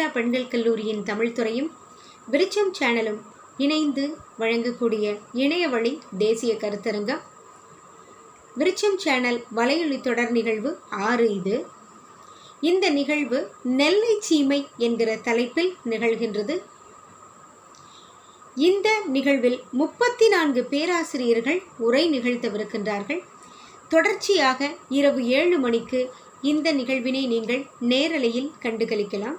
அன்னை பெண்கள் கல்லூரியின் தமிழ்துறையும் விருச்சம் சேனலும் இணைந்து வழங்கக்கூடிய இணைய வழி தேசிய கருத்தரங்கம். விருச்சம் சேனல் வலையொலி தொடர் நிகழ்வு ஆறு இது. இந்த நிகழ்வு நெல்லை சீமை என்கிற தலைப்பில் நிகழ்கின்றது. இந்த நிகழ்வில் முப்பத்தி நான்கு பேராசிரியர்கள் உரை நிகழ்த்தவிருக்கின்றார்கள். தொடர்ச்சியாக இரவு ஏழு மணிக்கு இந்த நிகழ்வினை நீங்கள் நேரலையில் கண்டுகளிக்கலாம்.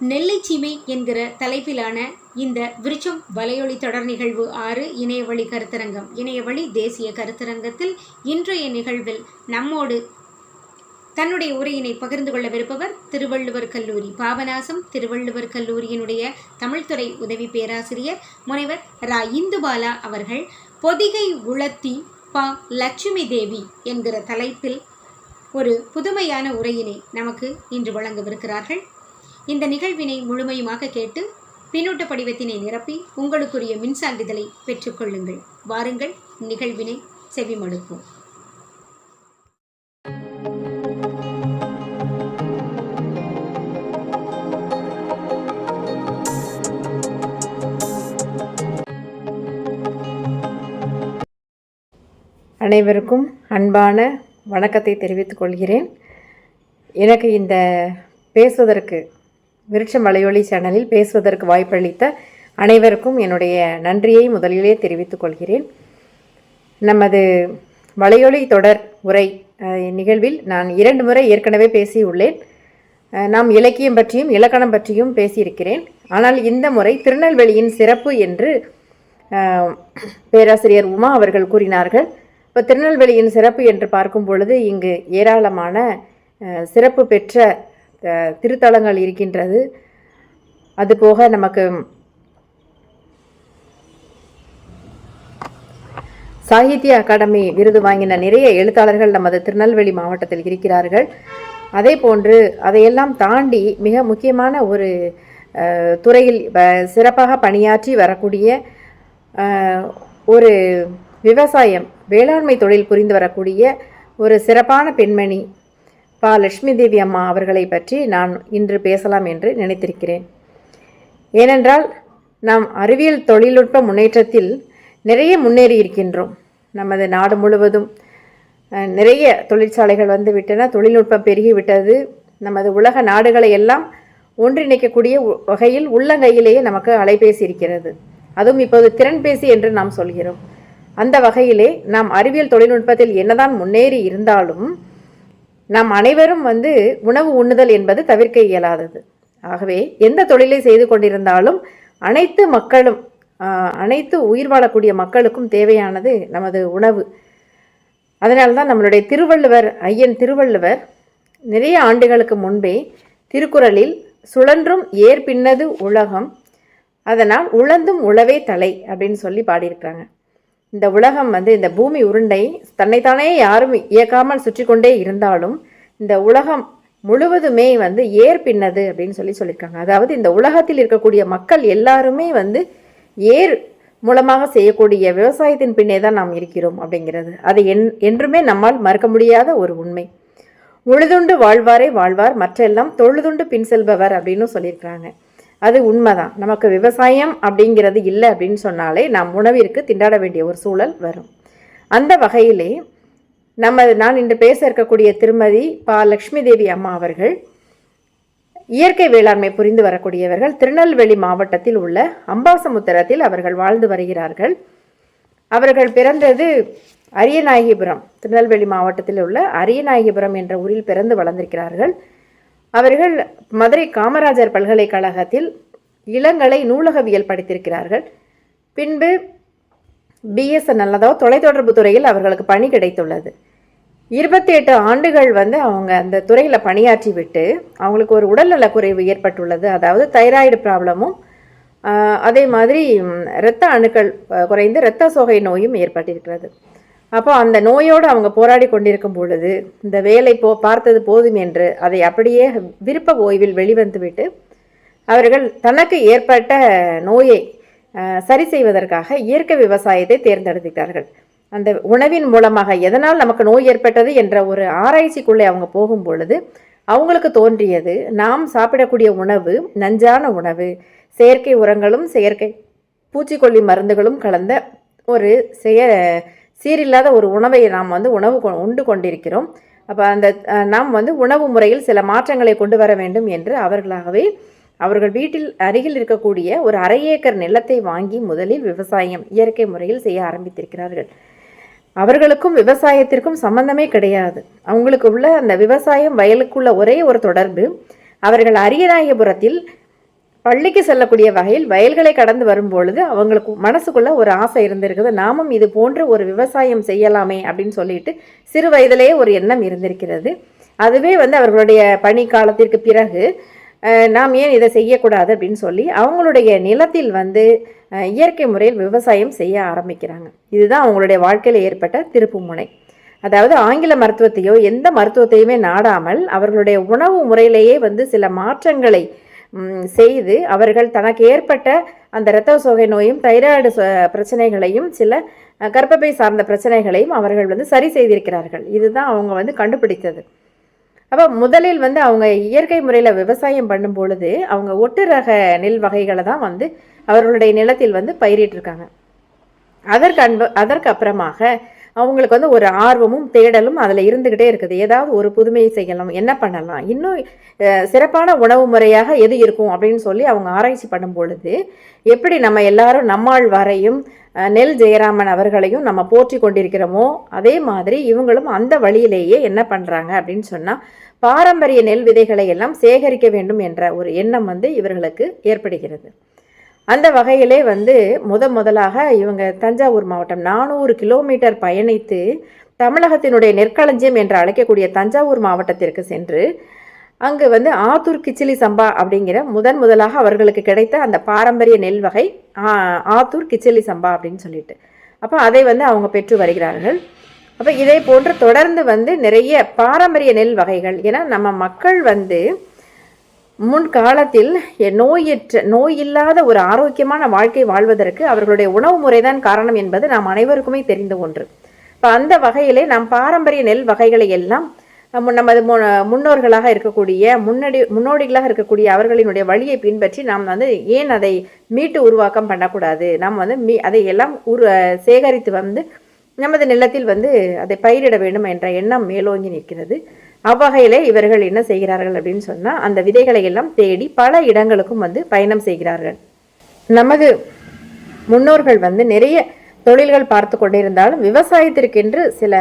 நெல்லைச்சீமை என்கிற தலைப்பிலான இந்த விருச்சம் வலையொலி தொடர் நிகழ்வு ஆறு இணையவழி கருத்தரங்கம். இணையவழி தேசிய கருத்தரங்கத்தில் இன்றைய நிகழ்வில் நம்மோடு தன்னுடைய உரையினை பகிர்ந்து கொள்ளவிருப்பவர் திருவள்ளுவர் கல்லூரி பாபநாசம். திருவள்ளுவர் கல்லூரியினுடைய தமிழ்துறை உதவி பேராசிரியர் முனைவர் ரா. இந்துபாலா அவர்கள் பொதிகை உளத்தி பா. லட்சுமி தேவி என்கிற தலைப்பில் ஒரு புதுமையான உரையினை நமக்கு இன்று வழங்கவிருக்கிறார்கள். இந்த நிகழ்வினை முழுமையுமாக கேட்டு பின்னூட்ட படிவத்தினை நிரப்பி உங்களுக்குரிய மின்சான்றிதழை பெற்றுக்கொள்ளுங்கள் வாருங்கள் நிகழ்வினை செவிமடுப்போம். அனைவருக்கும் அன்பான வணக்கத்தை தெரிவித்துக் கொள்கிறேன். எனக்கு இந்த பேசுவதற்கு விருட்சம் வலையொலி சேனலில் பேசுவதற்கு வாய்ப்பளித்த அனைவருக்கும் என்னுடைய நன்றியை முதலிலே தெரிவித்துக் கொள்கிறேன். நமது வலையொலி தொடர் உரை நிகழ்வில் நான் இரண்டு முறை ஏற்கனவே பேசியுள்ளேன். நாம் இலக்கியம் பற்றியும் இலக்கணம் பற்றியும் பேசியிருக்கிறேன். ஆனால் இந்த முறை திருநெல்வேலியின் சிறப்பு என்று பேராசிரியர் உமா அவர்கள் கூறினார்கள். இப்போ திருநெல்வேலியின் சிறப்பு என்று பார்க்கும் பொழுது இங்கு ஏராளமான சிறப்பு பெற்ற திருத்தலங்கள் இருக்கின்றது. அதுபோக நமக்கு சாகித்ய அகாடமி விருது வாங்கின நிறைய எழுத்தாளர்கள் நமது திருநெல்வேலி மாவட்டத்தில் இருக்கிறார்கள். அதே போன்று அதையெல்லாம் தாண்டி மிக முக்கியமான ஒரு துறையில் சிறப்பாக பணியாற்றி வரக்கூடிய ஒரு விவசாயம் வேளாண்மை தொழில் புரிந்து வரக்கூடிய ஒரு சிறப்பான பெண்மணி பா. லட்சுமி தேவி அம்மா அவர்களை பற்றி நான் இன்று பேசலாம் என்று நினைத்திருக்கிறேன். ஏனென்றால் நாம் அறிவியல் தொழில்நுட்ப முன்னேற்றத்தில் நிறைய முன்னேறி இருக்கின்றோம். நமது நாடு முழுவதும் நிறைய தொழிற்சாலைகள் வந்து விட்டன தொழில்நுட்பம் பெருகிவிட்டது. நமது உலக நாடுகளை எல்லாம் ஒன்றிணைக்கக்கூடிய வகையில் உள்ளங்கையிலேயே நமக்கு அலைபேசி இருக்கிறது. அதுவும் இப்போது திறன்பேசி என்று நாம் சொல்கிறோம். அந்த வகையிலே நாம் அறிவியல் தொழில்நுட்பத்தில் என்னதான் முன்னேறி இருந்தாலும் நாம் அனைவரும் வந்து உணவு உண்ணுதல் என்பது தவிர்க்க இயலாதது. ஆகவே எந்த தொழிலை செய்து கொண்டிருந்தாலும் அனைத்து மக்களும் அனைத்து உயிர் வாழக்கூடிய மக்களுக்கும் தேவையானது நமது உணவு. அதனால்தான் நம்மளுடைய திருவள்ளுவர் ஐயன் திருவள்ளுவர் நிறைய ஆண்டுகளுக்கு முன்பே திருக்குறளில் சுழன்றும் ஏற்பின்னது உலகம் அதனால் உழந்தும் உழவே தலை அப்படின்னு சொல்லி பாடியிருக்கிறாங்க. இந்த உலகம் வந்து இந்த பூமி உருண்டை தன்னைத்தானே யாரும் இயக்காமல் சுற்றி கொண்டே இருந்தாலும் இந்த உலகம் முழுவதுமே வந்து ஏர் பின்னது அப்படின்னு சொல்லி சொல்லியிருக்காங்க. அதாவது இந்த உலகத்தில் இருக்கக்கூடிய மக்கள் எல்லாருமே வந்து ஏர் மூலமாக செய்யக்கூடிய விவசாயத்தின் பின்னே தான் நாம் இருக்கிறோம் அப்படிங்கிறது. அது என் என்றுமே நம்மால் மறக்க முடியாத ஒரு உண்மை. உழுதுண்டு வாழ்வாரே வாழ்வார் மற்றெல்லாம் தொழுதுண்டு பின் செல்பவர் அப்படின்னு சொல்லியிருக்கிறாங்க. அது உண்மைதான். நமக்கு விவசாயம் அப்படிங்கிறது இல்லை அப்படின்னு சொன்னாலே நாம் உணவிற்கு திண்டாட வேண்டிய ஒரு சூழல் வரும். அந்த வகையிலே நம்ம நான் இன்று பேச இருக்கக்கூடிய திருமதி பா. லக்ஷ்மி தேவி அம்மா அவர்கள் இயற்கை வேளாண்மை புரிந்து வரக்கூடியவர்கள் திருநெல்வேலி மாவட்டத்தில் உள்ள அம்பாசமுத்திரத்தில் அவர்கள் வாழ்ந்து வருகிறார்கள். அவர்கள் பிறந்தது அரியநாயகிபுரம் திருநெல்வேலி மாவட்டத்தில் உள்ள அரியநாயகிபுரம் என்ற ஊரில் பிறந்து வளர்ந்திருக்கிறார்கள். அவர்கள் மதுரை காமராஜர் பல்கலைக்கழகத்தில் இளங்கலை நூலகவியல் படித்திருக்கிறார்கள். பின்பு பிஎஸ்என்எல் அதாவது தொலைத்தொடர்பு துறையில் அவர்களுக்கு பணி கிடைத்துள்ளது. இருபத்தி எட்டு ஆண்டுகள் வந்து அவங்க அந்த துறையில் பணியாற்றி விட்டு அவங்களுக்கு ஒரு உடல்நலக் குறைவு ஏற்பட்டுள்ளது. அதாவது தைராய்டு ப்ராப்ளமும் அதே மாதிரி இரத்த அணுக்கள் குறைந்து இரத்த சோகை நோயும் ஏற்பட்டிருக்கிறது. அப்போ அந்த நோயோடு அவங்க போராடி கொண்டிருக்கும் பொழுது இந்த வேலை போ பார்த்தது போதும் என்று அதை அப்படியே விருப்ப ஓய்வில் வெளிவந்துவிட்டு அவர்கள் தனக்கு ஏற்பட்ட நோயை சரி செய்வதற்காக இயற்கை விவசாயத்தை தேர்ந்தெடுத்தார்கள் அந்த உணவின் மூலமாக எதனால் நமக்கு நோய் ஏற்பட்டது என்ற ஒரு ஆராய்ச்சிக்குள்ளே அவங்க போகும் பொழுது அவங்களுக்கு தோன்றியது நாம் சாப்பிடக்கூடிய உணவு நஞ்சான உணவு செயற்கை உரங்களும் செயற்கை பூச்சிக்கொல்லி மருந்துகளும் கலந்த ஒரு செய சீரில்லாத ஒரு உணவை நாம் வந்து உணவு உண்டு கொண்டிருக்கிறோம். அப்போ அந்த நாம் வந்து உணவு முறையில் சில மாற்றங்களை கொண்டு வர வேண்டும் என்று அவர்களாகவே அவர்கள் வீட்டில் அருகில் இருக்கக்கூடிய ஒரு அரை ஏக்கர் நிலத்தை வாங்கி முதலில் விவசாயம் இயற்கை முறையில் செய்ய ஆரம்பித்திருக்கிறார்கள். அவர்களுக்கும் விவசாயத்திற்கும் சம்பந்தமே கிடையாது. அவங்களுக்கு உள்ள அந்த விவசாயம் வயலுக்குள்ள ஒரே ஒரு தொடர்பு அவர்கள் அரியநாயகபுரத்தில் பள்ளிக்கு செல்லக்கூடிய வகையில் வயல்களை கடந்து வரும்பொழுது அவங்களுக்கு மனசுக்குள்ள ஒரு ஆசை இருந்திருக்குது. நாமும் இது போன்று ஒரு விவசாயம் செய்யலாமே அப்படின்னு சொல்லிட்டு சிறு வயதிலேயே ஒரு எண்ணம் இருந்திருக்கிறது. அதுவே வந்து அவர்களுடைய பணி காலத்திற்கு பிறகு நாம் ஏன் இதை செய்யக்கூடாது அப்படின்னு சொல்லி அவங்களுடைய நிலத்தில் வந்து இயற்கை முறையில் விவசாயம் செய்ய ஆரம்பிக்கிறாங்க. இதுதான் அவங்களுடைய வாழ்க்கையில் ஏற்பட்ட திருப்புமுனை அதாவது ஆங்கில மருத்துவத்தையோ எந்த மருத்துவத்தையுமே நாடாமல் அவர்களுடைய உணவு முறையிலேயே வந்து சில மாற்றங்களை செய்து அவர்கள் தனக்கு ஏற்பட்ட அந்த இரத்த சோகை நோயும் தைராய்டு ச- பிரச்சனைகளையும் சில கர்ப்பப்பை சார்ந்த பிரச்சனைகளையும் அவர்கள் வந்து சரி செய்திருக்கிறார்கள். இதுதான் அவங்க வந்து கண்டுபிடித்தது. அப்போ முதலில் வந்து அவங்க இயற்கை முறையில் விவசாயம் பண்ணும் பொழுது அவங்க ஒட்டு ரக நெல் வகைகளை தான் வந்து அவர்களுடைய நிலத்தில் வந்து பயிரிட்டிருக்காங்க. அதற்கு அன்பு அதற்கு அப்புறமாக அவங்களுக்கு வந்து ஒரு ஆர்வமும் தேடலும் அதில் இருந்துக்கிட்டே இருக்குது. ஏதாவது ஒரு புதுமையை செய்யலாம் என்ன பண்ணலாம் இன்னும் சிறப்பான உணவு முறையாக எது இருக்கும் அப்படின்னு சொல்லி அவங்க ஆராய்ச்சி பண்ணும் பொழுது எப்படி நம்ம எல்லாரும் நம்மாள் வரையும் நெல் ஜெயராமன் அவர்களையும் நம்ம போற்றி கொண்டிருக்கிறோமோ அதே மாதிரி இவங்களும் அந்த வழியிலேயே என்ன பண்ணுறாங்க அப்படின்னு சொன்னால் பாரம்பரிய நெல் விதைகளை எல்லாம் சேகரிக்க வேண்டும் என்ற ஒரு எண்ணம் வந்து இவர்களுக்கு ஏற்படுகிறது. அந்த வகையிலே வந்து முத முதலாக இவங்க தஞ்சாவூர் மாவட்டம் நானூறு கிலோமீட்டர் பயணித்து தமிழகத்தினுடைய நெற்களஞ்சியம் என்று அழைக்கக்கூடிய தஞ்சாவூர் மாவட்டத்திற்கு சென்று அங்கு வந்து ஆத்தூர் கிச்சிலி சம்பா அப்படிங்கிற முதன் முதலாக அவர்களுக்கு கிடைத்த அந்த பாரம்பரிய நெல் வகை ஆத்தூர் கிச்சிலி சம்பா அப்படின்னு சொல்லிட்டு. அப்போ அதை வந்து அவங்க பெற்று வருகிறார்கள். அப்போ இதே போன்று தொடர்ந்து வந்து நிறைய பாரம்பரிய நெல் வகைகள் ஏன்னா நம்ம மக்கள் வந்து முன்காலத்தில் எ- நோயற்ற நோய் இல்லாத ஒரு ஆரோக்கியமான வாழ்க்கை வாழ்வதற்கு அவர்களுடைய உணவு முறைதான் காரணம் என்பது நாம் அனைவருக்குமே தெரிந்த ஒன்று. இப்போ அந்த வகையிலே நாம் பாரம்பரிய நெல் வகைகளை எல்லாம் நம்ம நமது மு- முன்னோர்களாக இருக்கக்கூடிய முன்னடி முன்னோடிகளாக இருக்கக்கூடிய அவர்களினுடைய வழியை பின்பற்றி நாம் வந்து ஏன் அதை மீட்டு உருவாக்கம் பண்ணக்கூடாது? நாம் வந்து மீ அதை எல்லாம் உரு சேகரித்து வந்து நமது நிலத்தில் வந்து அதை பயிரிட வேண்டும் என்ற எண்ணம் மேலோங்கி நிற்கிறது. அவ்வகையிலே இவர்கள் என்ன செய்கிறார்கள் அப்படின்னு சொன்னால் அந்த விதைகளை எல்லாம் தேடி பல இடங்களுக்கும் வந்து பயணம் செய்கிறார்கள். நமது முன்னோர்கள் வந்து நிறைய தொழில்கள் பார்த்து கொண்டிருந்தாலும் விவசாயத்திற்கென்று சில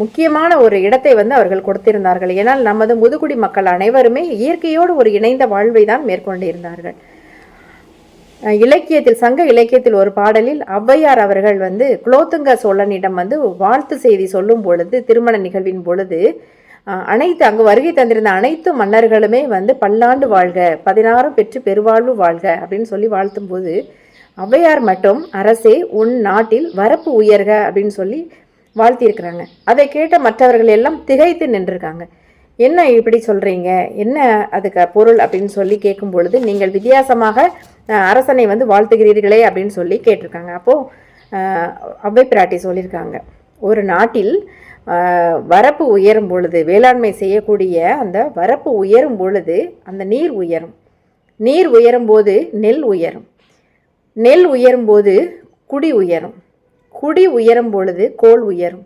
முக்கியமான ஒரு இடத்தை வந்து அவர்கள் கொடுத்திருந்தார்கள். ஏனால் நமது முதுகுடி மக்கள் அனைவருமே இயற்கையோடு ஒரு இணைந்த வாழ்வை தான் மேற்கொண்டிருந்தார்கள். இலக்கியத்தில் சங்க இலக்கியத்தில் ஒரு பாடலில் ஔவையார் அவர்கள் வந்து குலோத்துங்க சோழனிடம் வந்து வாழ்த்து செய்தி சொல்லும் பொழுது திருமண நிகழ்வின் பொழுது அனைத்து அங்கு வருகை தந்திருந்த அனைத்து மன்னர்களுமே வந்து பல்லாண்டு வாழ்க பதினாறும் பெற்று பெருவாழ்வு வாழ்க அப்படின்னு சொல்லி வாழ்த்தும் போது ஔவையார் மட்டும் அரசே உன் நாட்டில் வரப்பு உயர்க அப்படின்னு சொல்லி வாழ்த்தியிருக்கிறாங்க. அதை கேட்ட மற்றவர்கள் எல்லாம் திகைத்து நின்றிருக்காங்க. என்ன இப்படி சொல்கிறீங்க என்ன அதுக்கு பொருள் அப்படின்னு சொல்லி கேட்கும் பொழுது நீங்கள் வித்தியாசமாக அரசனை வந்து வாழ்த்துகிறீர்களே அப்படின்னு சொல்லி கேட்டிருக்காங்க. அப்போது அவ்வை பிராட்டி சொல்லியிருக்காங்க. ஒரு நாட்டில் வரப்பு உயரும் பொழுது வேளாண்மை செய்யக்கூடிய அந்த வரப்பு உயரும் பொழுது அந்த நீர் உயரும். நீர் உயரும் போது நெல் உயரும். நெல் உயரும் போது குடி உயரும். குடி உயரும் பொழுது கோல் உயரும்.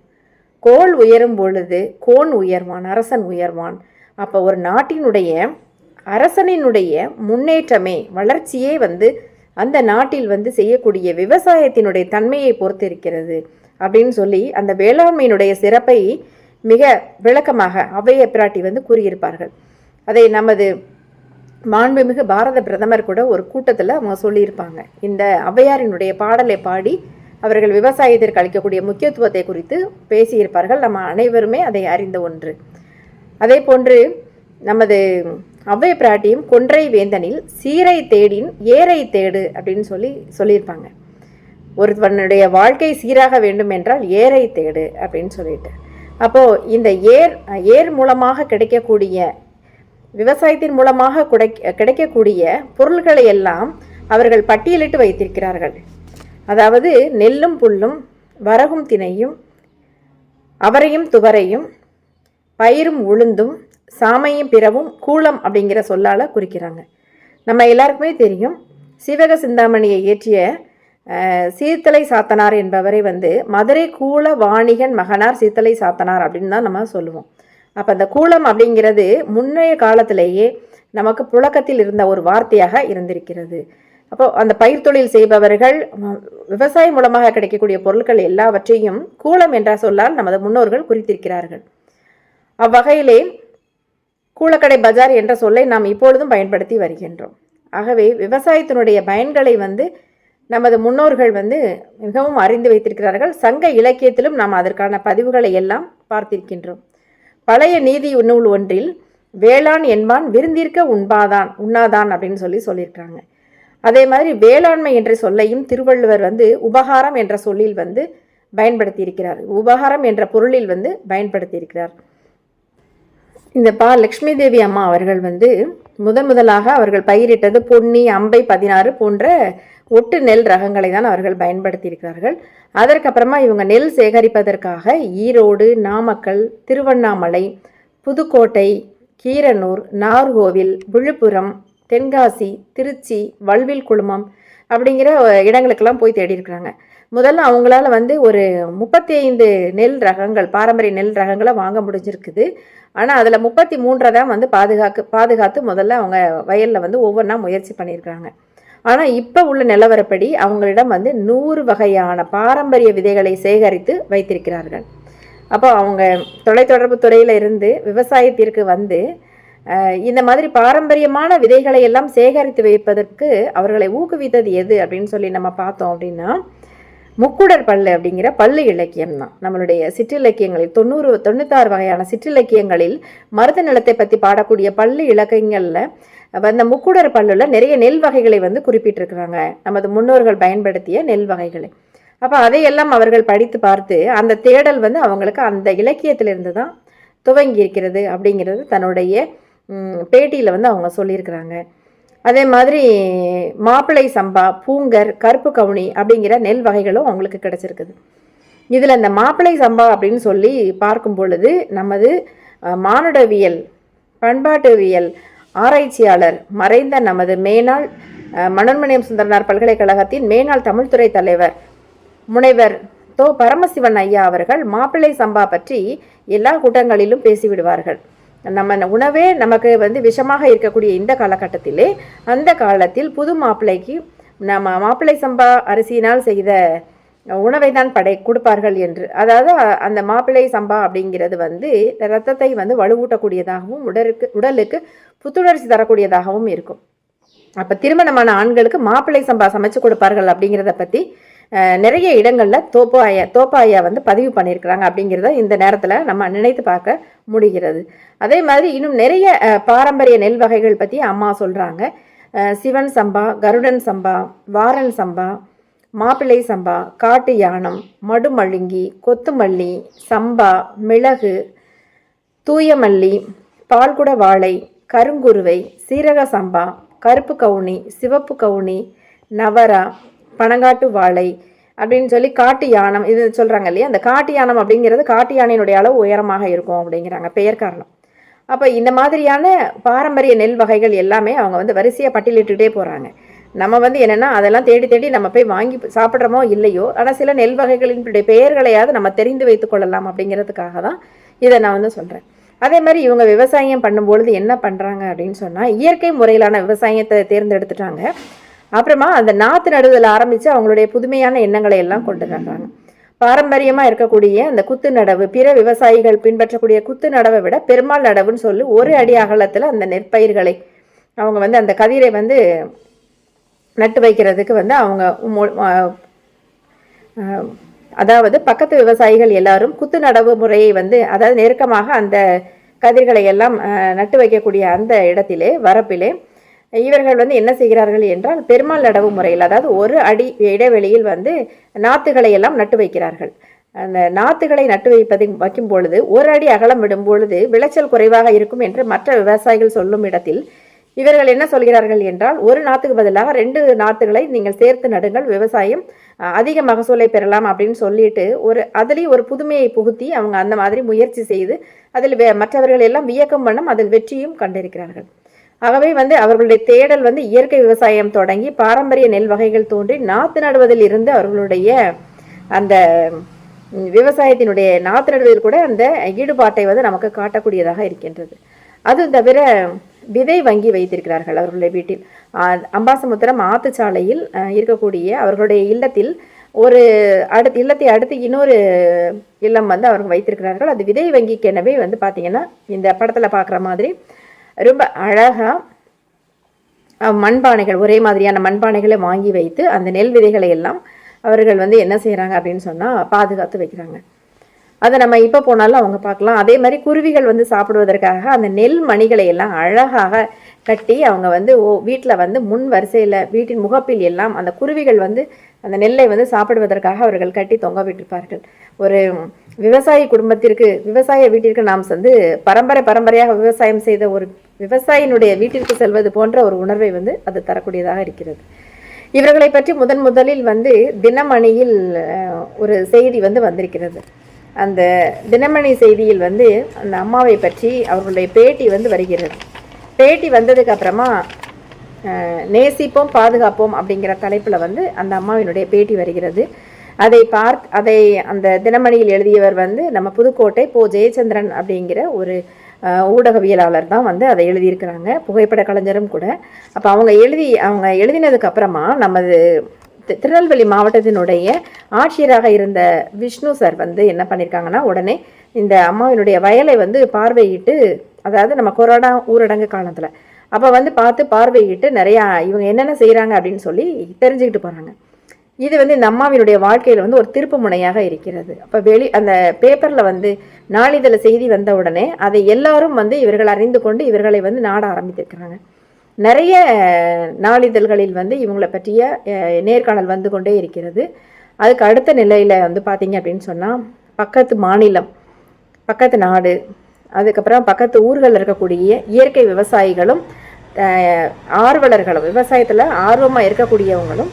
கோல் உயரும் பொழுது கோன் உயர்வான் அரசன் உயர்வான். அப்போ ஒரு நாட்டினுடைய அரசனினுடைய முன்னேற்றமே வளர்ச்சியே வந்து அந்த நாட்டில் வந்து செய்யக்கூடிய விவசாயத்தினுடைய தன்மையை பொறுத்து இருக்கிறது அப்படின்னு சொல்லி அந்த வேளாண்மையினுடைய சிறப்பை மிக விளக்கமாக அவைய பிராட்டி வந்து கூறியிருப்பார்கள். அதை நமது மாண்புமிகு பாரத பிரதமர் கூட ஒரு கூட்டத்தில் அவங்க சொல்லியிருப்பாங்க. இந்த ஔவையாரினுடைய பாடலை பாடி அவர்கள் விவசாயத்திற்கு அளிக்கக்கூடிய முக்கியத்துவத்தை குறித்து பேசியிருப்பார்கள். நம்ம அனைவருமே அதை அறிந்த ஒன்று. அதே போன்று நமது அவ்வை பிராட்டியும் கொன்றை வேந்தனில் சீரை தேடின் ஏரை தேடு அப்படின்னு சொல்லி சொல்லியிருப்பாங்க. ஒருவனுடைய வாழ்க்கை சீராக வேண்டும் என்றால் ஏரை தேடு அப்படின்னு சொல்லிட்டு. அப்போது இந்த ஏர் ஏர் மூலமாக கிடைக்கக்கூடிய விவசாயத்தின் மூலமாக குடை- கிடைக்கக்கூடிய பொருள்களை எல்லாம் அவர்கள் பட்டியலிட்டு வைத்திருக்கிறார்கள். அதாவது நெல்லும் புல்லும் வரகும் திணையும் அவரையும் துவரையும் பயிரும் உளுந்தும் சாமையும் பிறவும் கூலம் அப்படிங்கிற சொல்லால் குறிக்கிறாங்க. நம்ம எல்லாருக்குமே தெரியும் சிவக சிந்தாமணியை இயற்றிய சீத்தலை சாத்தனார் என்பவரை வந்து மதுரை கூல வாணிகன் மகனார் சீத்தலை சாத்தனார் அப்படின்னு தான் நம்ம சொல்லுவோம். அப்போ அந்த கூலம் அப்படிங்கிறது முன்னைய காலத்திலேயே நமக்கு புழக்கத்தில் இருந்த ஒரு வார்த்தையாக இருந்திருக்கிறது. அப்போ அந்த பயிர் தொழில் செய்பவர்கள் விவசாயம் மூலமாக கிடைக்கக்கூடிய பொருட்கள் எல்லாவற்றையும் கூலம் என்ற சொல்லால் நமது முன்னோர்கள் குறித்திருக்கிறார்கள். அவ்வகையிலே கூலக்கடை பஜார் என்ற சொல்லை நாம் இப்பொழுதும் பயன்படுத்தி வருகின்றோம். ஆகவே விவசாயத்தினுடைய பயன்களை வந்து நமது முன்னோர்கள் வந்து மிகவும் அறிந்து வைத்திருக்கிறார்கள். சங்க இலக்கியத்திலும் நாம் அதற்கான பதிவுகளை எல்லாம் பார்த்திருக்கின்றோம். பழைய நீதி நூல் ஒன்றில் வேளாண் என்பான் விருந்திருக்க உண்பாதான் உண்ணாதான் அப்படின்னு சொல்லி சொல்லியிருக்காங்க அதே மாதிரி வேளாண்மை என்ற சொல்லையும் திருவள்ளுவர் வந்து உபகாரம் என்ற சொல்லில் வந்து பயன்படுத்தியிருக்கிறார். உபகாரம் என்ற பொருளில் வந்து பயன்படுத்தியிருக்கிறார். இந்த பா. லக்ஷ்மி தேவி அம்மா அவர்கள் வந்து முதன் முதலாக அவர்கள் பயிரிட்டது பொன்னி அம்பை பதினாறு போன்ற ஒட்டு நெல் ரகங்களை தான் அவர்கள் பயன்படுத்தியிருக்கிறார்கள். அதற்கப்புறமா இவங்க நெல் சேகரிப்பதற்காக ஈரோடு நாமக்கல் திருவண்ணாமலை புதுக்கோட்டை கீரனூர் நார்கோவில் விழுப்புரம் தென்காசி திருச்சி வல்வில் குழுமம் அப்படிங்கிற இடங்களுக்கெல்லாம் போய் தேடி இருக்கிறாங்க முதல்ல அவங்களால வந்து ஒரு முப்பத்தி ஐந்து நெல் ரகங்கள் பாரம்பரிய நெல் ரகங்களை வாங்க முடிஞ்சிருக்குது. ஆனால் அதில் முப்பத்தி மூன்றை தான் வந்து பாதுகாக்கு பாதுகாத்து முதல்ல அவங்க வயலில் வந்து ஒவ்வொன்றா முயற்சி பண்ணியிருக்கிறாங்க. ஆனால் இப்போ உள்ள நிலவரப்படி அவங்களிடம் வந்து நூறு வகையான பாரம்பரிய விதைகளை சேகரித்து வைத்திருக்கிறார்கள். அப்போ அவங்க தொலைத்தொடர்பு துறையில் இருந்து விவசாயத்திற்கு வந்து இந்த மாதிரி பாரம்பரியமான விதைகளை எல்லாம் சேகரித்து வைப்பதற்கு அவர்களை ஊக்குவித்தது எது அப்படின்னு சொல்லி நம்ம பார்த்தோம் அப்படின்னா முக்குடர் பல்லு அப்படிங்கிற பல்லு இலக்கியம் தான். நம்மளுடைய சிற்றிலக்கியங்களில் தொண்ணூறு தொண்ணூத்தாறு வகையான சிற்றிலக்கியங்களில் மருத நிலத்தை பற்றி பாடக்கூடிய பல்லு இலக்கியங்களில் அந்த முக்குடர் பல்லுல நிறைய நெல் வகைகளை வந்து குறிப்பிட்டிருக்கிறாங்க. நமது முன்னோர்கள் பயன்படுத்திய நெல் வகைகளை. அப்போ அதையெல்லாம் அவர்கள் படித்து பார்த்து அந்த தேடல் வந்து அவங்களுக்கு அந்த இலக்கியத்திலிருந்து தான் துவங்கி இருக்கிறது அப்படிங்கிறது தன்னுடைய பேட்டியில் வந்து அவங்க சொல்லியிருக்கிறாங்க. அதே மாதிரி மாப்பிளை சம்பா பூங்கர் கருப்பு கவுனி அப்படிங்கிற நெல் வகைகளும் அவங்களுக்கு கிடச்சிருக்குது. இதில் இந்த மாப்பிளை சம்பா அப்படின்னு சொல்லி பார்க்கும் பொழுது நமது மானுடவியல் பண்பாட்டுவியல் ஆராய்ச்சியாளர் மறைந்த நமது மேனாள் அஹ், மனோன்மணியம் சுந்தரனார் பல்கலைக்கழகத்தின் மேனாள் தமிழ்துறை தலைவர் முனைவர் தோ. பரமசிவன் ஐயா அவர்கள் மாப்பிள்ளை சம்பா பற்றி எல்லா கூட்டங்களிலும் பேசிவிடுவார்கள். நம்ம உணவே நமக்கு வந்து விஷமாக இருக்கக்கூடிய இந்த காலகட்டத்திலே அந்த காலத்தில் புது மாப்பிள்ளைக்கு நம்ம மாப்பிள்ளை சம்பா அரிசியினால் செய்த உணவை தான் படை கொடுப்பார்கள் என்று. அதாவது அந்த மாப்பிள்ளை சம்பா அப்படிங்கிறது வந்து ரத்தத்தை வந்து வலுவூட்டக்கூடியதாகவும் உடலுக்கு உடலுக்கு புத்துணர்ச்சி தரக்கூடியதாகவும் இருக்கும். அப்போ திருமணமான ஆண்களுக்கு மாப்பிள்ளை சம்பா சமைச்சு கொடுப்பார்கள் அப்படிங்கிறத பற்றி நிறைய இடங்களில் தோப்பாயா தோப்பாயா வந்து பதிவு பண்ணியிருக்கிறாங்க அப்படிங்கிறத இந்த நேரத்தில் நம்ம நினைத்து பார்க்க முடிகிறது. அதே மாதிரி இன்னும் நிறைய பாரம்பரிய நெல் வகைகள் பற்றி அம்மா சொல்கிறாங்க சிவன் சம்பா கருடன் சம்பா வாரன் சம்பா மாப்பிள்ளை சம்பா காட்டு யானம் மடுமழுங்கி கொத்துமல்லி சம்பா மிளகு தூயமல்லி பால்குட வாழை கருங்குருவை சீரக சம்பா கருப்பு கவுனி சிவப்பு கவுனி நவரா பனங்காட்டு வாழை அப்படின்னு சொல்லி காட்டு யானம் இது சொல்கிறாங்க இல்லையா? அந்த காட்டு யானம் அப்படிங்கிறது காட்டு யானையினுடைய அளவு உயரமாக இருக்கும் அப்படிங்கிறாங்க பெயர் காரணம். அப்போ இந்த மாதிரியான பாரம்பரிய நெல் வகைகள் எல்லாமே அவங்க வந்து வரிசையாக பட்டியலிட்டுட்டே போகிறாங்க நம்ம வந்து என்னென்னா அதெல்லாம் தேடி தேடி நம்ம போய் வாங்கி சாப்பிட்றோமோ இல்லையோ ஆனால் சில நெல் வகைகளினுடைய பெயர்களையாவது நம்ம தெரிந்து வைத்து கொள்ளலாம் அப்படிங்கிறதுக்காக தான் இதை நான் வந்து சொல்கிறேன் அதே மாதிரி இவங்க விவசாயம் பண்ணும்பொழுது என்ன பண்ணுறாங்க அப்படின்னு சொன்னால் இயற்கை முறையிலான விவசாயத்தை தேர்ந்தெடுத்துட்டாங்க. அப்புறமா அந்த நாற்று நடுதல் ஆரம்பித்து அவங்களுடைய புதுமையான எண்ணங்களை எல்லாம் கொண்டு வர்றாங்க. பாரம்பரியமாக இருக்கக்கூடிய அந்த குத்து நடவு பிற விவசாயிகள் பின்பற்றக்கூடிய குத்து நடவை விட பெருமாள் நடவுன்னு சொல்லி ஒரு அடி அகலத்தில் அந்த நெற்பயிர்களை அவங்க வந்து அந்த கதிரை வந்து நட்டு வைக்கிறதுக்கு வந்து அவங்க மொ- அதாவது பக்கத்து விவசாயிகள் எல்லாரும் குத்து நடவு முறையை வந்து அதாவது நெருக்கமாக அந்த கதிர்களை எல்லாம் நட்டு வைக்கக்கூடிய அந்த இடத்திலே வரப்பிலே இவர்கள் வந்து என்ன செய்கிறார்கள் என்றால் பெருமாள் நடவு முறையில் அதாவது ஒரு அடி இடைவெளியில் வந்து நாற்றுகளை எல்லாம் நட்டு வைக்கிறார்கள். அந்த நாற்றுகளை நட்டு வைப்பதை வைக்கும் பொழுது ஒரு அடி அகலம் விடும் பொழுது விளைச்சல் குறைவாக இருக்கும் என்று மற்ற விவசாயிகள் சொல்லும் இடத்தில் இவர்கள் என்ன சொல்கிறார்கள் என்றால் ஒரு நாற்றுக்கு பதிலாக ரெண்டு நாற்றுகளை நீங்கள் சேர்த்து நடுங்கள் விவசாயம் அதிக மகசூலை பெறலாம் அப்படின்னு சொல்லிட்டு ஒரு அதுலேயும் ஒரு புதுமையை புகுத்தி அவங்க அந்த மாதிரி முயற்சி செய்து அதில் வே- மற்றவர்கள் எல்லாம் வியக்கம் வண்ணம் அதில் வெற்றியும் கண்டிருக்கிறார்கள். ஆகவே வந்து அவர்களுடைய தேடல் வந்து இயற்கை விவசாயம் தொடங்கி பாரம்பரிய நெல் வகைகள் தோன்றி நாற்று நடுவதில் இருந்து அவர்களுடைய அந்த விவசாயத்தினுடைய நாற்று நடுவதில் கூட அந்த ஈடுபாட்டை வந்து நமக்கு காட்டக்கூடியதாக இருக்கின்றது. அது தவிர விதை வங்கி வைத்திருக்கிறார்கள் அவர்களுடைய வீட்டில். அம்பாசமுத்திரம் ஆத்துச்சாலையில் இருக்கக்கூடிய அவர்களுடைய இல்லத்தில் ஒரு அடுத்து இல்லத்தை அடுத்து இன்னொரு இல்லம் வந்து அவர்கள் வைத்திருக்கிறார்கள். அது விதை வங்கிக்கெனவே வந்து பார்த்தீங்கன்னா இந்த படத்தில் பார்க்குற மாதிரி ரொம்ப அழகாக மண்பானைகள் ஒரே மாதிரியான மண்பானைகளை வாங்கி வைத்து அந்த நெல் விதைகளை எல்லாம் அவர்கள் வந்து என்ன செய்கிறாங்க அப்படின்னு சொன்னால் பாதுகாத்து வைக்கிறாங்க. அதை நம்ம இப்போ போனாலும் அவங்க பார்க்கலாம். அதே மாதிரி குருவிகள் வந்து சாப்பிடுவதற்காக அந்த நெல் மணிகளை எல்லாம் அழகாக கட்டி அவங்க வந்து ஓ வீட்டில் வந்து முன் வரிசையில் வீட்டின் முகப்பில் எல்லாம் அந்த குருவிகள் வந்து அந்த நெல்லை வந்து சாப்பிடுவதற்காக அவர்கள் கட்டி தொங்க விட்டிருப்பார்கள். ஒரு விவசாய குடும்பத்திற்கு விவசாய வீட்டிற்கு நாம் வந்து பரம்பரை பரம்பரையாக விவசாயம் செய்த ஒரு விவசாயினுடைய வீட்டிற்கு செல்வது போன்ற ஒரு உணர்வை வந்து அது தரக்கூடியதாக இருக்கிறது. இவர்களை பற்றி முதன் முதலில் வந்து தினமணியில் ஒரு செய்தி வந்து வந்திருக்கிறது. அந்த தினமணி செய்தியில் வந்து அந்த அம்மாவை பற்றி அவர்களுடைய பேட்டி வந்து வருகிறது. பேட்டி வந்ததுக்கு அப்புறமா நேசிப்போம் பாதுகாப்போம் அப்படிங்கிற தலைப்பில் வந்து அந்த அம்மாவினுடைய பேட்டி வருகிறது. அதை பார்த் அதை அந்த தினமணியில் எழுதியவர் வந்து நம்ம புதுக்கோட்டை போ. ஜெயச்சந்திரன் அப்படிங்கிற ஒரு ஊடகவியலாளர் தான் வந்து அதை எழுதியிருக்கிறாங்க. புகைப்பட கலைஞரும் கூட. அப்போ அவங்க எழுதி அவங்க எழுதினதுக்கு அப்புறமா நமது தி- திருநெல்வேலி மாவட்டத்தினுடைய ஆட்சியராக இருந்த விஷ்ணு சார் வந்து என்ன பண்ணியிருக்காங்கன்னா உடனே இந்த அம்மாவினுடைய வயலை வந்து பார்வையிட்டு அதாவது நம்ம கொரோனா ஊரடங்கு காலத்தில் அப்போ வந்து பார்த்து பார்வையிட்டு நிறையா இவங்க என்னென்ன செய்கிறாங்க அப்படின்னு சொல்லி தெரிஞ்சுக்கிட்டு போகிறாங்க இது வந்து இந்த அம்மாவினுடைய வாழ்க்கையில் வந்து ஒரு திருப்பு முனையாக இருக்கிறது. அப்போ வெளி அந்த பேப்பரில் வந்து நாளிதழ செய்தி வந்த உடனே அதை எல்லாரும் வந்து இவர்கள் அறிந்து கொண்டு இவர்களை வந்து நாட ஆரம்பித்திருக்கிறாங்க. நிறைய நாளிதழ்களில் வந்து இவங்களை பற்றிய நேர்காணல் வந்து கொண்டே இருக்கிறது. அதுக்கு அடுத்த நிலையில் வந்து பார்த்தீங்க அப்படின்னு சொன்னால் பக்கத்து மாநிலம் பக்கத்து நாடு அதுக்கப்புறம் பக்கத்து ஊர்களில் இருக்கக்கூடிய இயற்கை விவசாயிகளும் ஆர்வலர்களும் விவசாயத்தில் ஆர்வமாக இருக்கக்கூடியவங்களும்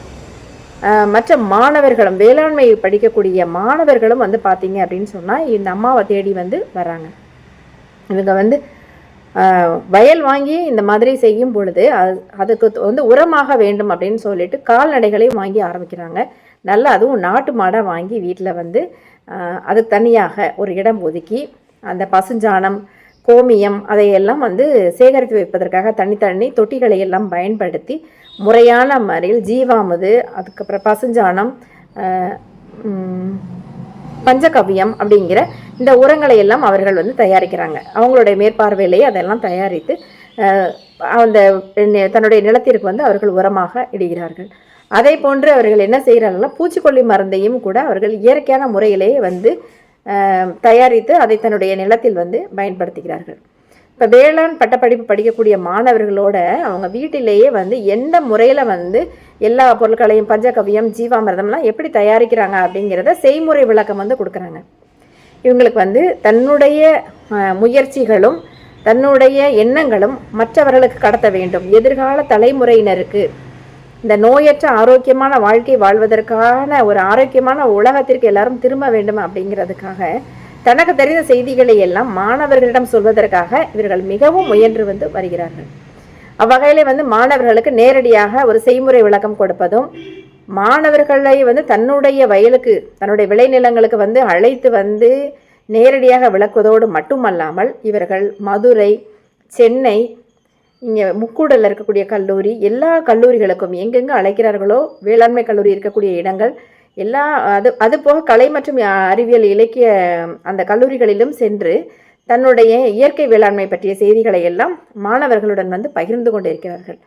மற்ற மாணவர்களும் வேளாண்மை படிக்கக்கூடிய மாணவர்களும் வந்து பார்த்தீங்க அப்படின்னு சொன்னால் இந்த அம்மாவை தேடி வந்து வராங்க இவங்க வந்து வயல் வாங்கி இந்த மாதிரி செய்யும் பொழுது அது அதுக்கு வந்து உரமாக வேண்டும் அப்படின்னு சொல்லிட்டு கால்நடைகளையும் வாங்கி ஆரம்பிக்கிறாங்க. நல்லா அதுவும் நாட்டு மாடாக வாங்கி வீட்டில் வந்து அது தனியாக ஒரு இடம் ஒதுக்கி அந்த பசுஞ்சாணம் கோமியம் அதையெல்லாம் வந்து சேகரித்து வைப்பதற்காக தனித்தனி தொட்டிகளை எல்லாம் பயன்படுத்தி முறையான முறையில் ஜீவாமது அதுக்கப்புறம் பசுஞ்சாணம் ஆஹ், பஞ்சகவ்யம் அப்படிங்கிற இந்த உரங்களை எல்லாம் அவர்கள் வந்து தயாரிக்கிறாங்க. அவங்களுடைய மேற்பார்வையிலேயே அதெல்லாம் தயாரித்து அந்த தன்னுடைய நிலத்திற்கு வந்து அவர்கள் உரமாக இடுகிறார்கள். அதே போன்று அவர்கள் என்ன செய்கிறாங்கன்னா பூச்சிக்கொல்லி மருந்தையும் கூட அவர்கள் இயற்கையான முறையிலேயே வந்து தயாரித்து அதை தன்னுடைய நிலத்தில் வந்து பயன்படுத்துகிறார்கள். இப்போ வேளாண் பட்டப்படிப்பு படிக்கக்கூடிய மாணவர்களோட அவங்க வீட்டிலேயே வந்து எந்த முறையில் வந்து எல்லா பொருட்களையும் பஞ்சகவியம் ஜீவாமிரதம்லாம் எப்படி தயாரிக்கிறாங்க அப்படிங்கிறத செய்முறை விளக்கம் வந்து கொடுக்குறாங்க. இவங்களுக்கு வந்து தன்னுடைய முயற்சிகளும் தன்னுடைய எண்ணங்களும் மற்றவர்களுக்கு கடத்த வேண்டும். எதிர்கால தலைமுறையினருக்கு இந்த நோயற்ற ஆரோக்கியமான வாழ்க்கை வாழ்வதற்கான ஒரு ஆரோக்கியமான உலகத்திற்கு எல்லாரும் திரும்ப வேண்டும் அப்படிங்கிறதுக்காக தனக்கு தெரிந்த செய்திகளை எல்லாம் மாணவர்களிடம் சொல்வதற்காக இவர்கள் மிகவும் முயன்று வந்து வருகிறார்கள். அவ்வகையில் வந்து மாணவர்களுக்கு நேரடியாக ஒரு செய்முறை விளக்கம் கொடுப்பதும் மாணவர்களை வந்து தன்னுடைய வயலுக்கு தன்னுடைய விளைநிலங்களுக்கு வந்து அழைத்து வந்து நேரடியாக விளக்குவதோடு மட்டுமல்லாமல் இவர்கள் மதுரை சென்னை இங்கே முக்கூடலில் இருக்கக்கூடிய கல்லூரி எல்லா கல்லூரிகளுக்கும் எங்கெங்கே அழைக்கிறார்களோ வேளாண்மை கல்லூரி இருக்கக்கூடிய இடங்கள் எல்லா அது அது போக கலை மற்றும் அறிவியல் இலக்கிய அந்த கல்லூரிகளிலும் சென்று தன்னுடைய இயற்கை வேளாண்மை பற்றிய செய்திகளை எல்லாம் மாணவர்களுடன் வந்து பகிர்ந்து கொண்டிருக்கிறார்கள்.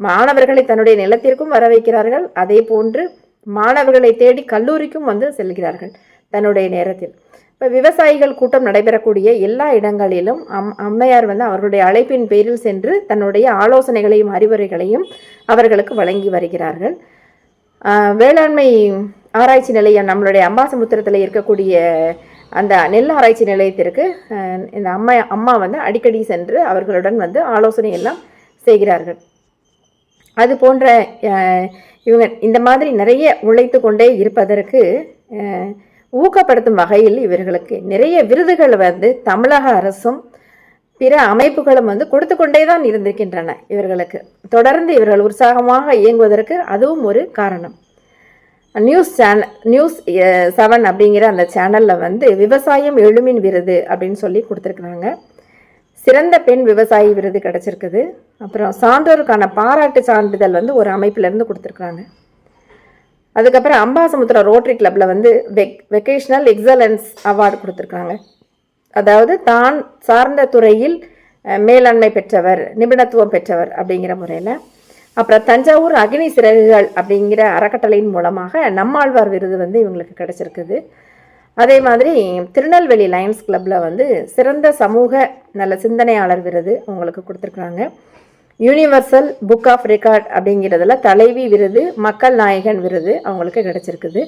மாணவர்களை தன்னுடைய நிலத்திற்கும் வர வைக்கிறார்கள் அதே போன்று மாணவர்களை தேடி கல்லூரிக்கும் வந்து செல்கிறார்கள் தன்னுடைய நேரத்தில். இப்போ விவசாயிகள் கூட்டம் நடைபெறக்கூடிய எல்லா இடங்களிலும் அம் அம்மையார் வந்து அவர்களுடைய அழைப்பின் பேரில் சென்று தன்னுடைய ஆலோசனைகளையும் அறிவுரைகளையும் அவர்களுக்கு வழங்கி வருகிறார்கள். வேளாண்மை ஆராய்ச்சி நிலையம் நம்மளுடைய அம்பாசமுத்திரத்தில் இருக்கக்கூடிய அந்த நெல் ஆராய்ச்சி நிலையத்திற்கு இந்த அம்மா அம்மா வந்து அடிக்கடி சென்று அவர்களுடன் வந்து ஆலோசனை எல்லாம் செய்கிறார்கள். அது போன்ற இவங்க இந்த மாதிரி நிறைய உழைத்து கொண்டே இருப்பதற்கு ஊக்கப்படுத்தும் வகையில் இவர்களுக்கு நிறைய விருதுகள் வந்து தமிழக அரசும் பிற அமைப்புகளும் வந்து கொடுத்து கொண்டே தான் இருந்திருக்கின்றன இவர்களுக்கு. தொடர்ந்து இவர்கள் உற்சாகமாக இயங்குவதற்கு அதுவும் ஒரு காரணம். நியூஸ் சேனல் நியூஸ் செவன் அப்படிங்கிற அந்த சேனலில் வந்து விவசாயம் எழுமின் விருது அப்படின்னு சொல்லி கொடுத்துருக்குறாங்க. சிறந்த பெண் விவசாயி விருது கிடச்சிருக்குது. அப்புறம் சான்றோருக்கான பாராட்டு சான்றிதழ் வந்து ஒரு அமைப்பிலேருந்து கொடுத்துருக்குறாங்க. அதுக்கப்புறம் அம்பாசமுத்திரம் ரோட்டரி கிளப்பில் வந்து வெக் வெக்கேஷனல் எக்ஸலன்ஸ் அவார்டு கொடுத்துருக்காங்க. அதாவது தான் சார்ந்த துறையில் மேலாண்மை பெற்றவர் நிபுணத்துவம் பெற்றவர் அப்படிங்கிற முறையில். அப்புறம் தஞ்சாவூர் அக்னி சிறகுகள் அப்படிங்கிற அறக்கட்டளையின் மூலமாக நம்மாழ்வார் விருது வந்து இவங்களுக்கு கிடச்சிருக்குது. அதே மாதிரி திருநெல்வேலி லயன்ஸ் கிளப்பில் வந்து சிறந்த சமூக நல்ல சிந்தனையாளர் விருது அவங்களுக்கு கொடுத்துருக்குறாங்க யூனிவர்சல் புக் ஆஃப் ரெக்கார்ட் அப்படிங்கிறதுல தலைவி விருது மக்கள் நாயகன் விருது அவங்களுக்கு கிடச்சிருக்குது.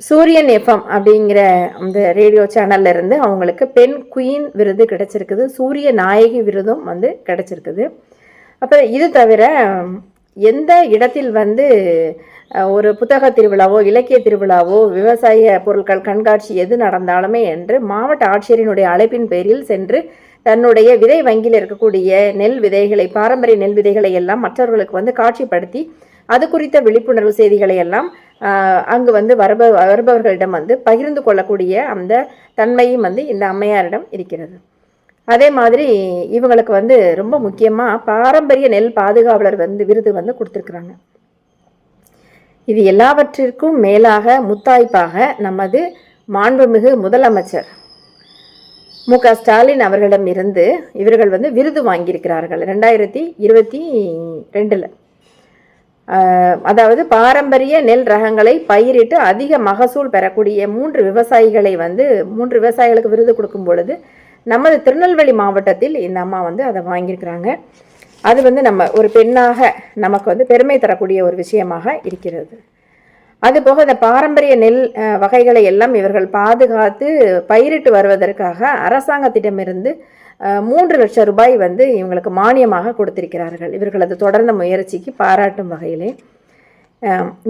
சூரியன் எஃப்எம் அப்படிங்கிற அந்த ரேடியோ சேனல்ல இருந்து அவங்களுக்கு பெண் குயின் விருது கிடச்சிருக்குது. சூரிய நாயகி விருதும் வந்து கிடச்சிருக்குது. அப்புறம் இது தவிர எந்த இடத்தில் வந்து ஒரு புத்தக திருவிழாவோ இலக்கிய திருவிழாவோ விவசாய பொருட்கள் கண்காட்சி எது நடந்தாலுமே என்று மாவட்ட ஆட்சியரினுடைய அழைப்பின் பேரில் சென்று தன்னுடைய விதை வங்கியில் இருக்கக்கூடிய நெல் விதைகளை பாரம்பரிய நெல் விதைகளை எல்லாம் மற்றவர்களுக்கு வந்து காட்சிப்படுத்தி அது குறித்த விழிப்புணர்வு செய்திகளை எல்லாம் அங்கு வந்து வருப வருபவர்களிடம் வந்து பகிர்ந்து கொள்ளக்கூடிய அந்த தன்மையும் வந்து இந்த அம்மையாரிடம் இருக்கிறது. அதே மாதிரி இவங்களுக்கு வந்து ரொம்ப முக்கியமாக பாரம்பரிய நெல் பாதுகாவலர் வந்து விருது வந்து கொடுத்துருக்குறாங்க. இது எல்லாவற்றிற்கும் மேலாக முத்தாய்ப்பாக நமது மாண்புமிகு முதலமைச்சர் மு க ஸ்டாலின் அவர்களிடம் இருந்து இவர்கள் வந்து விருது வாங்கியிருக்கிறார்கள் ரெண்டாயிரத்தி இருபத்தி ரெண்டில். அதாவது பாரம்பரிய நெல் ரகங்களை பயிரிட்டு அதிக மகசூல் பெறக்கூடிய மூன்று விவசாயிகளை வந்து மூன்று விவசாயிகளுக்கு விருது கொடுக்கும் பொழுது நமது திருநெல்வேலி மாவட்டத்தில் இந்த அம்மா வந்து அதை வாங்கியிருக்கிறாங்க. அது வந்து நம்ம ஒரு பெண்ணாக நமக்கு வந்து பெருமை தரக்கூடிய ஒரு விஷயமாக இருக்கிறது. அதுபோக இந்த பாரம்பரிய நெல் வகைகளை எல்லாம் இவர்கள் பாதுகாத்து பயிரிட்டு வருவதற்காக அரசாங்கத்திடமிருந்து மூன்று லட்சம் ரூபாய் வந்து இவங்களுக்கு மானியமாக கொடுத்திருக்கிறார்கள். இவர்களது தொடர்ந்த முயற்சிக்கு பாராட்டும் வகையிலே.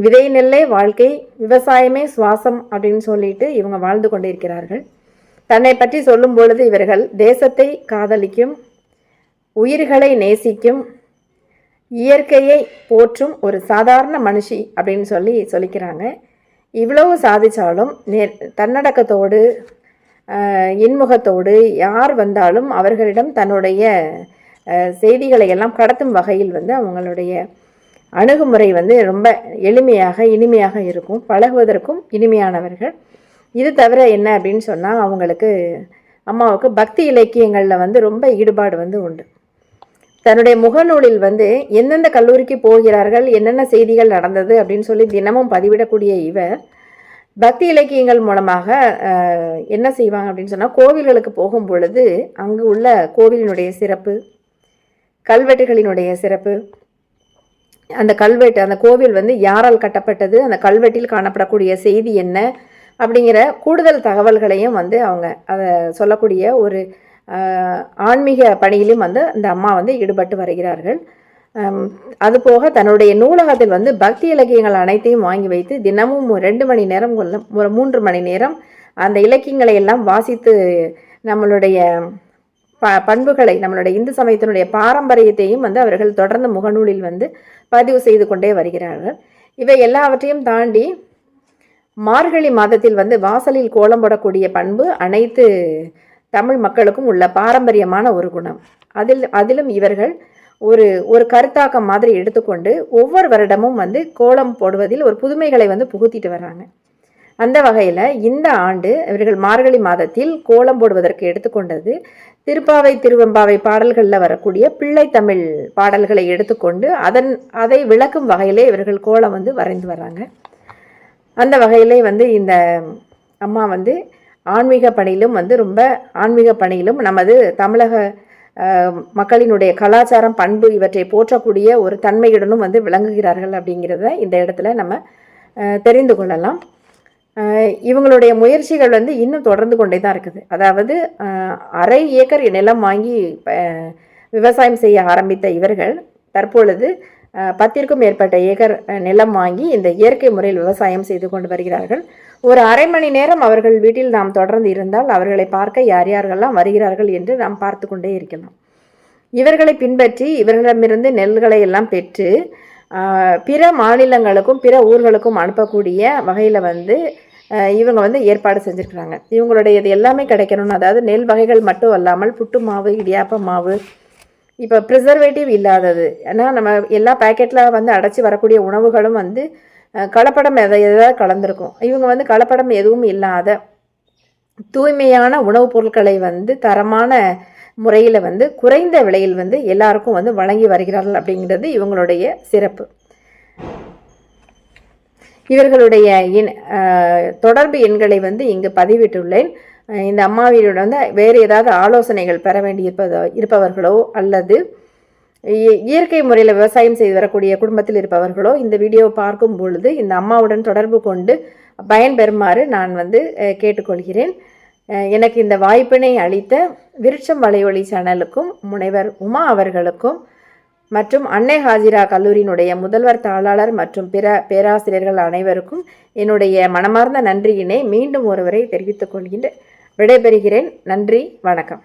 விதை நெல்லே வாழ்க்கை விவசாயமே சுவாசம் அப்படின்னு சொல்லிட்டு இவங்க வாழ்ந்து கொண்டிருக்கிறார்கள். தன்னை பற்றி சொல்லும் பொழுது இவர்கள் தேசத்தை காதலிக்கும் உயிர்களை நேசிக்கும் இயற்கையை போற்றும் ஒரு சாதாரண மனுஷி அப்படின்னு சொல்லி சொல்லிக்கிறாங்க. இவ்வளவு சாதித்தாலும் நே தன்னடக்கத்தோடு இன்முகத்தோடு யார் வந்தாலும் அவர்களிடம் தன்னுடைய செய்திகளை எல்லாம் கடத்தும் வகையில் வந்து அவங்களுடைய அணுகுமுறை வந்து ரொம்ப எளிமையாக இனிமையாக இருக்கும். பழகுவதற்கும் இனிமையானவர்கள். இது தவிர என்ன அப்படின்னு சொன்னால் அவங்களுக்கு அம்மாவுக்கு பக்தி இலக்கியங்களில் வந்து ரொம்ப ஈடுபாடு வந்து உண்டு. தன்னுடைய முகநூலில் வந்து எந்தெந்த கல்லூரிக்கு போகிறார்கள் என்னென்ன செய்திகள் நடந்தது அப்படின்னு சொல்லி தினமும் பதிவிடக்கூடிய இவர். பக்தி இலக்கியங்கள் மூலமாக என்ன செய்வாங்க அப்படின்னு சொன்னால் கோவில்களுக்கு போகும் பொழுது அங்கு உள்ள கோவிலினுடைய சிறப்பு கல்வெட்டுகளினுடைய சிறப்பு அந்த கல்வெட்டு அந்த கோவில் வந்து யாரால் கட்டப்பட்டது அந்த கல்வெட்டில் காணப்படக்கூடிய செய்தி என்ன அப்படிங்கிற கூடுதல் தகவல்களையும் வந்து அவங்க அதை சொல்லக்கூடிய ஒரு ஆன்மீக பணியிலும் வந்து இந்த அம்மா வந்து ஈடுபட்டு வருகிறார்கள். அதுபோக தன்னுடைய நூலகத்தில் வந்து பக்தி இலக்கியங்கள் அனைத்தையும் வாங்கி வைத்து தினமும் ரெண்டு மணி நேரம் ஒரு மூன்று மணி நேரம் அந்த இலக்கியங்களை எல்லாம் வாசித்து நம்மளுடைய ப பண்புகளை நம்மளுடைய இந்து சமயத்தினுடைய பாரம்பரியத்தையும் வந்து அவர்கள் தொடர்ந்து முகநூலில் வந்து பதிவு செய்து கொண்டே வருகிறார்கள். இவை எல்லாவற்றையும் தாண்டி மார்கழி மாதத்தில் வந்து வாசலில் கோலம் போடக்கூடிய பண்பு அனைத்து தமிழ் மக்களுக்கும் உள்ள பாரம்பரியமான ஒரு குணம். அதில் அதிலும் இவர்கள் ஒரு ஒரு கருத்தாக்கம் மாதிரி எடுத்துக்கொண்டு ஒவ்வொரு வருடமும் வந்து கோலம் போடுவதில் ஒரு புதுமைகளை வந்து புகுத்திட்டு வர்றாங்க. அந்த வகையில் இந்த ஆண்டு இவர்கள் மார்கழி மாதத்தில் கோலம் போடுவதற்கு எடுத்துக்கொண்டது திருப்பாவை திருவெம்பாவை பாடல்களில் வரக்கூடிய பிள்ளை தமிழ் பாடல்களை எடுத்துக்கொண்டு அதன் அதை விளக்கும் வகையிலே இவர்கள் கோலம் வந்து வரைந்து வர்றாங்க. அந்த வகையிலே வந்து இந்த அம்மா வந்து ஆன்மீக பணியிலும் வந்து ரொம்ப ஆன்மீக பணியிலும் நமது தமிழக மக்களினுடைய கலாச்சாரம் பண்பு இவற்றை போற்றக்கூடிய ஒரு தன்மையுடனும் வந்து விளங்குகிறார்கள் அப்படிங்கிறத இந்த இடத்துல நம்ம தெரிந்து கொள்ளலாம். இவங்களுடைய முயற்சிகள் வந்து இன்னும் தொடர்ந்து கொண்டே தான் இருக்குது. அதாவது அரை ஏக்கர் நிலம் வாங்கி விவசாயம் செய்ய ஆரம்பித்த இவர்கள் தற்பொழுது பத்திற்கும் மேற்பட்ட ஏக்கர் நிலம் வாங்கி இந்த இயற்கை முறையில் விவசாயம் செய்து கொண்டு வருகிறார்கள். ஒரு அரை மணி நேரம் அவர்கள் வீட்டில் நாம் தொடர்ந்து இருந்தால் அவர்களை பார்க்க யார் யாரெல்லாம் வருகிறார்கள் என்று நாம் பார்த்து கொண்டே இருக்கலாம். இவர்களை பின்பற்றி இவர்களிடமிருந்து நெல்களை எல்லாம் பெற்று பிற மாநிலங்களுக்கும் பிற ஊர்களுக்கும் அனுப்பக்கூடிய வகையில் வந்து இவங்க வந்து ஏற்பாடு செஞ்சுருக்கிறாங்க. இவங்களுடைய இது எல்லாமே கிடைக்கணும்னு அதாவது நெல் வகைகள் மட்டும் அல்லாமல் புட்டு மாவு இடியாப்ப மாவு இப்போ ப்ரிசர்வேட்டிவ் இல்லாதது. ஏன்னா நம்ம எல்லா பேக்கெட்டில் வந்து அடைச்சி வரக்கூடிய உணவுகளும் வந்து கலப்படம் எதை எதாவது கலந்துருக்கும். இவங்க வந்து கலப்படம் எதுவும் இல்லாத தூய்மையான உணவுப் பொருட்களை வந்து தரமான முறையில் வந்து குறைந்த விலையில் வந்து எல்லாருக்கும் வந்து வழங்கி வருகிறார்கள் அப்படிங்கிறது இவங்களுடைய சிறப்பு. இவர்களுடைய எண் தொடர்பு எண்களை வந்து இங்கு பதிவிட்டுள்ளேன். இந்த அம்மாவியோட வந்து வேறு ஏதாவது ஆலோசனைகள் பெற வேண்டியிருப்பதோ இருப்பவர்களோ அல்லது இயற்கை முறையில் விவசாயம் செய்து வரக்கூடிய குடும்பத்தில் இருப்பவர்களோ இந்த வீடியோவை பார்க்கும் பொழுது இந்த அம்மாவுடன் தொடர்பு கொண்டு பயன்பெறுமாறு நான் வந்து கேட்டுக்கொள்கிறேன். எனக்கு இந்த வாய்ப்பினை அளித்த விருட்சம் வலையொலி சேனலுக்கும் முனைவர் உமா அவர்களுக்கும் மற்றும் அன்னை ஹாஜிரா கல்லூரியினுடைய முதல்வர் தாளாளர் மற்றும் பிற பேராசிரியர்கள் அனைவருக்கும் என்னுடைய மனமார்ந்த நன்றியினை மீண்டும் ஒருவரை தெரிவித்துக் கொள்கின்ற விடைபெறுகிறேன். நன்றி வணக்கம்.